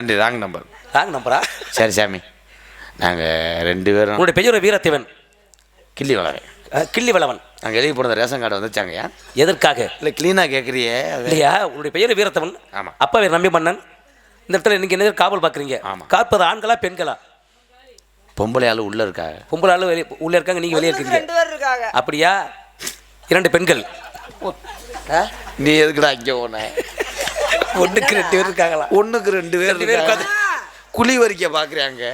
வண்டி wrong number wrong நம்பரா சரி சாமி. நாங்கள் ரெண்டு பேரும் உங்களுடைய பெயர் வீரத்தேவன். கிள்ளி வளரேன் அஹ், கிள்ளி வளவன் நாங்கள் எழுதி போன ரேஷன் கார்டு வந்துச்சாங்கய்யா எதற்காக? இல்லை க்ளீனாக கேட்குறியே இல்லையா? உங்களுடைய பெயர் வீரத்தவன். ஆமா. அப்பா பேர் நம்பி மன்னன் இந்த இடத்துல இன்னைக்கு என்ன காவல் பார்க்குறீங்க? ஆமா. காப்பது ஆண்களா பெண்களா? பொம்பளை ஆள் உள்ளே இருக்காங்க. பொம்பளை ஆளு வெளியே உள்ள இருக்காங்க நீங்க வெளியே இருக்கீங்க. ரெண்டு பேர் இருக்காங்க. அப்படியா? இரண்டு பெண்கள். நீ எதுக்குடா இங்கே போன? ஒண்ணுக்கு ரெண்டு பேர் இருக்காங்களா? ஒன்றுக்கு ரெண்டு பேர் ரெண்டு பேர் குழி வரிக்க பார்க்குறாங்க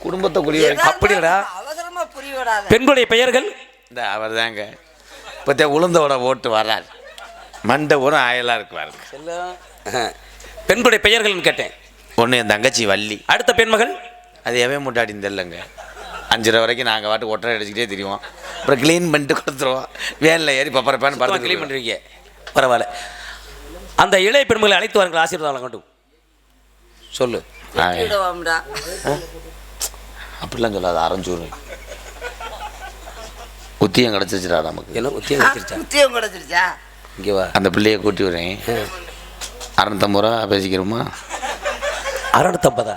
குடும்பத்தை குழி வரிக்க விடாத. பெண்களுடைய பெயர்கள்? இந்த அவர் தாங்க இப்போ உளுந்தோட ஓட்டு வர்றார் மண்டை ஊரம் ஆயலாக இருக்கு அஹ். பெண்களுடைய பெயர்கள்னு கேட்டேன். ஒன்று என் தங்கச்சி வள்ளி. அடுத்த பெண்மகள் அது எவன் முட்டாடின்னு தெரிலங்க அஞ்சரை வரைக்கும் நாங்கள் வாட்டு ஒட்டரை அடிச்சுக்கிட்டே தெரியும் அப்புறம் க்ளீன் பண்ணிட்டு கொடுத்துருவோம். வேனில் ஏறி பப்பரப்பான்னு கிளீன் படுத்து பண்ணுறீங்க பரவாயில்ல. அந்த இளைய பெண்மகளை அழைத்து வாருங்கள் ஆசீர்வாதம் வழங்கட்டும். சொல்லு. அப்படிலாம் சொல்லாது அரைஞ்சூர் உத்தியம் கிடச்சிச்சுடா நமக்கு. என்ன உத்தியம் வச்சிருச்சா முத்தியம் கிடைச்சிருச்சா? இங்கே வா. அந்த பிள்ளையை கூட்டி வரேன் அறநூத்தம்பது ரூபா பேசிக்கிறோமா? அறுநூத்தம்பதா?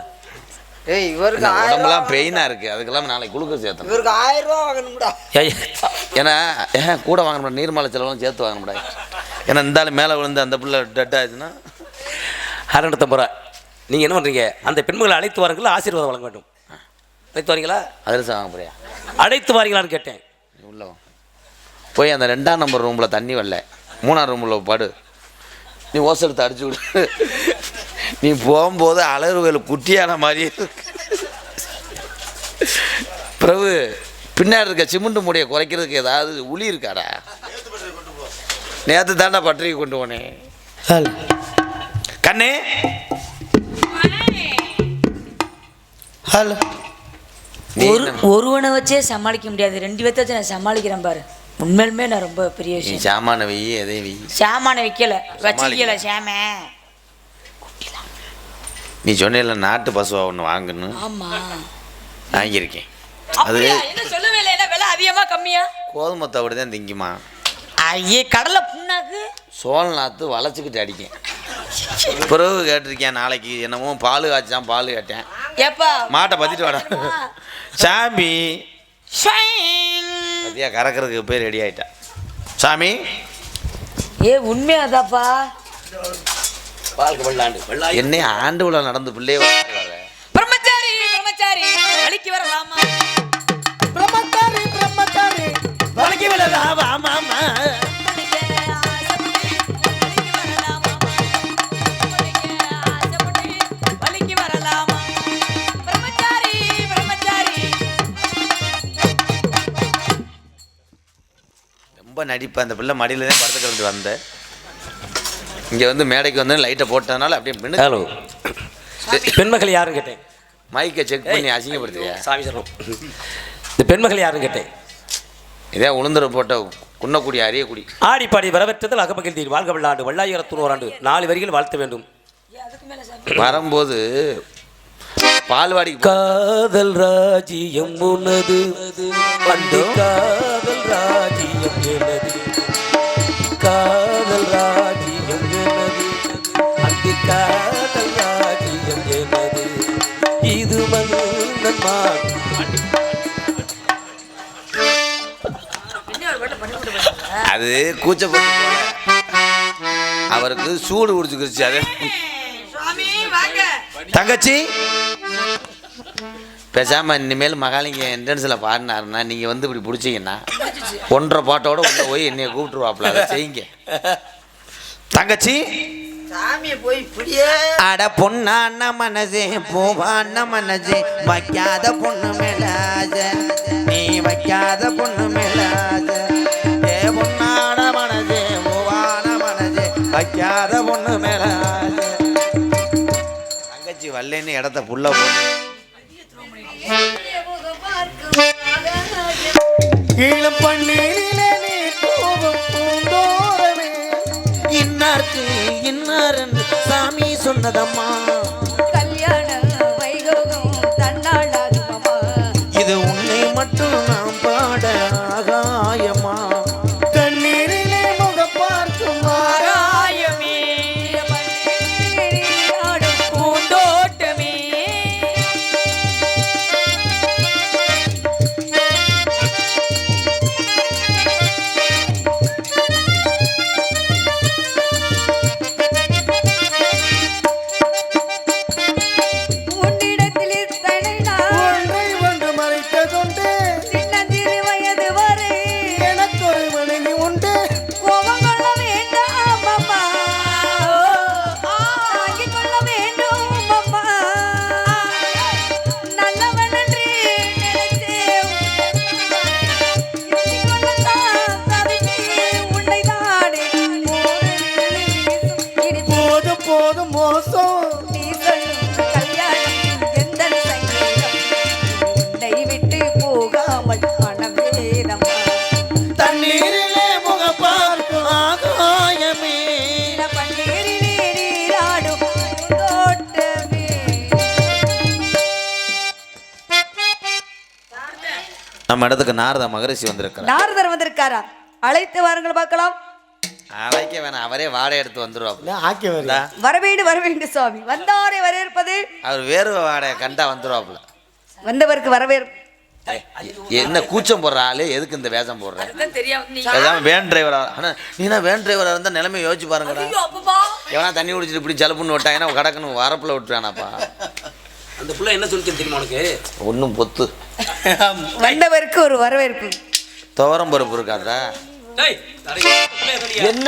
ஏய் இவருக்கு உடம்புலாம் பெயினாக இருக்குது அதுக்கெல்லாம் நாளைக்கு குளுக்கோஸ் ஏற்றணும் இவருக்கு ஆயிரம் ரூபா வாங்கணும்டா. ஏய், ஏன்னா ஏன் கூட வாங்கணும் நீர்மலை செலவெல்லாம் சேர்த்து வாங்க முடியாது ஏன்னா இந்த ஆள் மேலே விழுந்து அந்த பிள்ளை டெட் ஆச்சுன்னா அறுநூத்தம்பது ரூபா நீங்கள் என்ன பண்ணுறீங்க அந்த பெண்மகளை அழைத்து வாருங்கள் ஆசீர்வாதம் வழங்க வேண்டும். அழைத்து வாரீங்களா? அதிரசம் வாங்க போறியா? அழைத்து வாரீங்களான்னு கேட்டேன். உள்ள. போய் அந்த ரெண்டாம் நம்பர் ரூமில் தண்ணி வரல. மூணாம் ரூமில் படு. நீ ஓசை எடுத்து அடிச்சு விடு. நீ போகும்போது அலறுவேல் குட்டியான இருக்கு. பிரபு பின்னாடி இருக்க சிமெண்ட் மூடியை குறைக்கிறதுக்கு ஏதாவது உளி இருக்காடா? நேற்று தாண்டா பட்டறைக்கு கொண்டு போனேன். கண்ணே. ஹலோ. நீ ஒரு ஒருவனை வச்சே சமாளிக்க முடியாது. ரெண்டு பேர்த்த வச்சு நான் சமாளிக்கிறேன் பாரு. உண்மையிலுமே நான் ரொம்ப பெரிய விஷயம். சாமான வெயி எதையும் வெயி சாமான வைக்கல. வச்சிருக்கல சாம. நீ சொன்ன நாட்டு பசுவா ஒன்று வாங்கணும் ஆமா. வாங்கியிருக்கேன். அது? என்ன சொல்லவே இல்லை. விலை அதிகமா கம்மியா? கோதுமை தவிடு தான் திங்குமா? ஐயே கடலை புண்ணாக்கு? சோழ நாற்று வளைச்சிக்கிட்டு அடிக்கேன் பிறகு கேட்டிருக்கேன் நாளைக்கு என்னமோ பால் காய்ச்சான் பால் கேட்டேன். ஏப்பா மாட்டை பத்திட்டு வாடா. சாமி. பத்தியா கறக்கிறதுக்கு போய் ரெடி ஆயிட்டா. சாமி. ஏ உண்மையாதாப்பா? வாழ்க்கை வெள்ளாண்டு. வெள்ளாண்டு என்னை ஆண்டு விழா நடந்து பிள்ளையே. பிரம்மச்சாரி பிரம்மச்சாரி வலிக்கு வரலாமா? பிரம்மச்சாரி பிரம்மச்சாரி வணக்கி விடலாம் ரொம்ப நடிப்பு அந்த பிள்ளை மடியில தான் படுத்து கிடந்து வந்தேன். இங்கே வந்து மேடைக்கு வந்து லைட்டை போட்டதுனால அப்படியே மின்னு ஹலோ பெண்மகள் யாருன்னு கேட்டேன். மைக்கை செக் பண்ணி அசிங்கப்படுத்தியா சாமி சரணம் இந்த பெண்மகள் யாருன்னு கேட்டேன். இதே உளுந்தர போட்ட குன்னக்குடி அரியக்குடி. ஆடிப்பாடி வரவேற்றதில் அகமகிழ்ந்தீர் வாழ்க வெள்ளாண்டு வள்ளாயிரத்து ஆண்டு நாலு வரிகள் வாழ்த்த வேண்டும். வரும்போது பால்வாடிக்கு காதல் ராஜ்யம் உனது. வண்டி காதல் ராஜ்யம் எனது. காதல் ராஜ்யம் எனது. அந்தி காதல் ராஜ்யம் எனது. இது மன்னன் அது கூச்சப்பட்டு அவருக்கு சூடு பிடிச்சிக்கிருச்சு அது தங்கச்சி? பேசாம இனிமேல் மகாலிங்க என்ட்ரன்ஸில் பாடினாருன்னா நீங்கள் வந்து இப்படி பிடிச்சிங்கன்னா ஒன்றரை பாட்டோட உள்ள போய் என்னைய கூப்பிட்டுருவாப்புல அதை செய்யுங்க. தங்கச்சி? சாமியை போய் இப்படியே அட பொண்ணான மனசே பூவான மனசே வைக்காத பொண்ணு மேல ஆசை. நீ வைக்காத பொண்ணு தங்கச்சி இடத்த புள்ள போட்டு நீ பூந்தோரமே இன்னார்க்கு இன்னார் என்று சாமி சொன்னதம்மா. மோசோ நீங்கள் கல்யாணம் எந்த சங்கீதம். உன்னை விட்டு போகாமல் மனவேதமா? தண்ணீரிலே நம்ம இடத்துக்கு நாரத மகரிஷி வந்திருக்காரு நாரதர் வந்திருக்காரா? அழைத்து வாருங்கள் பார்க்கலாம். அழைக்க வேணாம் அவரே வாடகை எடுத்து வந்துருவாப்ல ஆக்கி வரி. வரவேண்டு வரவேண்டு சுவாமி. வந்தாரை வரவேற்பது அவர் வேறு வாடகை கண்டா வந்துருவாப்ல வந்தவருக்கு வரவேற்பு என்ன கூச்சம் போடுற ஆளு? எதுக்கு இந்த வேஷம் போடுற? அதுதான் தெரியாம வேன் டிரைவரா ஆனா நீனா வேன் டிரைவரா இருந்தா நிலைமை யோசிச்சு பாருங்கடா. எவனா தண்ணி குடிச்சிட்டு இப்படி ஜலப்புன்னு விட்டாங்கன்னா கடக்குன்னு வரப்புல விட்டுறானாப்பா அந்த புள்ள என்ன சொல்லிச்சு தெரியுமா உனக்கு? ஒன்றும் பொத்து. வந்தவருக்கு ஒரு வரவேற்பு. துவரம் பருப்பு இருக்காதா? என்ன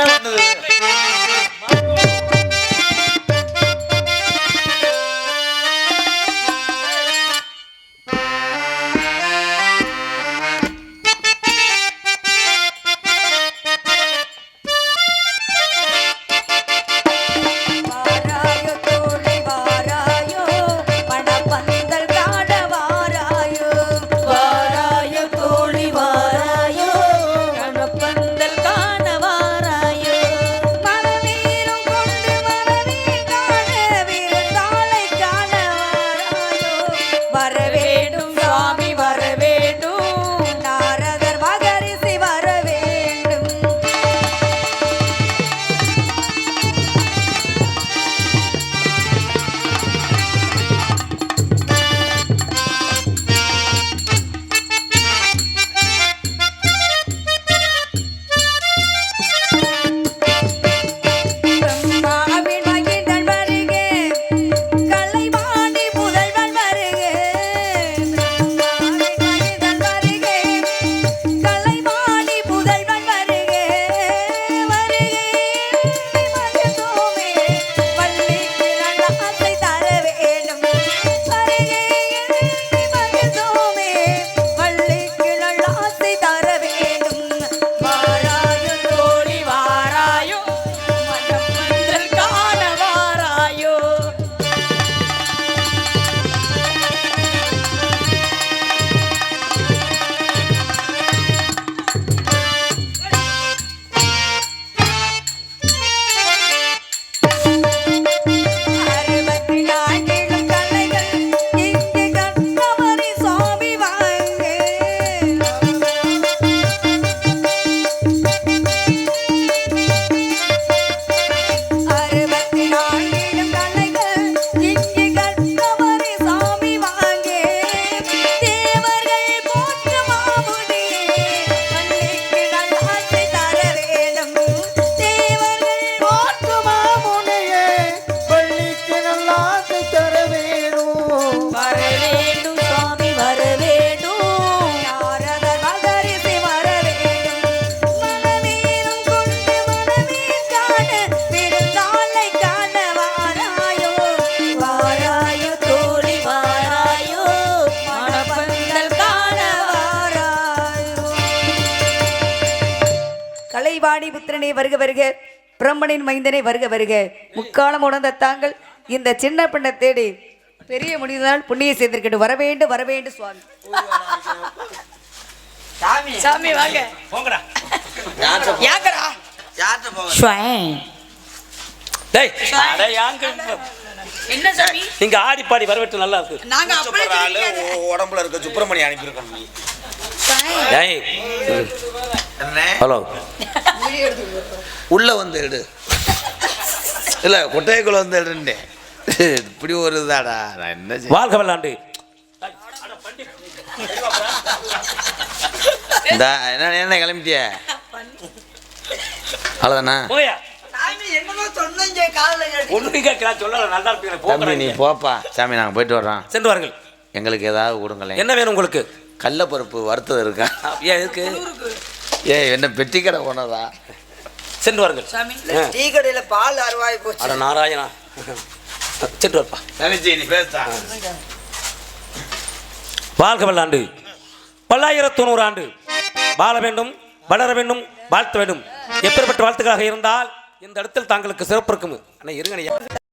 கலைவாணி புத்திரனே வருக வருக பிரம்மனின் மைந்தனை வருக வருக. முக்காலம் உணர்ந்த தாங்கள் இந்த சின்ன பெண்ணை தேடி பெரிய முடிந்தால் புண்ணிய செய்திருக்கட்டும். வர வேண்டும் வர வேண்டும் சுவாமி. சாமி. சாமி வாங்க. போங்கடா. யாக்கடா? யார்கிட்ட போக டேய் அட யாங்க. என்ன சாமி? நீங்க ஆடி பாடி வரவேற்று நல்லா இருக்கு. நாங்க. உடம்புல இருக்க சுப்பிரமணி அனுப்பியிருக்கோம் டேய். ஹலோ. உள்ள வந்து எடு. இல்ல கொட்டைக்குள்ள வந்து எடுன்னே இப்படி ஒரு இதாடா. நான் என்ன செய்ய வாழ்க வல்லாண்டு. இந்த என்ன என்ன கிளம்பிட்டிய? அவ்வளோதானா தம்பி நீ போப்பா. சாமி நாங்கள் போயிட்டு வர்றோம். சென்று வாருங்கள். எங்களுக்கு ஏதாவது கொடுங்களேன். என்ன வேணும் உங்களுக்கு? கடலப்பருப்பு வறுத்தது இருக்கா? ஏன் இருக்கு ஏ என்ன பெட்டி கடை போனதா சென்று வாருங்கள். சாமி. டீ கடையில பால் அறுவாய் போச்சு. அட நாராயணா. சென்று வரப்பா தங்கச்சி நீ பேசா. வாழ்க வல்லாண்டு. பல்லாயிரத்து நூறு ஆண்டு. வாழ வேண்டும் வளர வேண்டும் வாழ்த்த வேண்டும். எப்பேற்பட்ட வாழ்த்துக்களாக இருந்தால் இந்த இடத்தில் தாங்களுக்கு சிறப்பு இருக்கும். அண்ணா இருங்கய்யா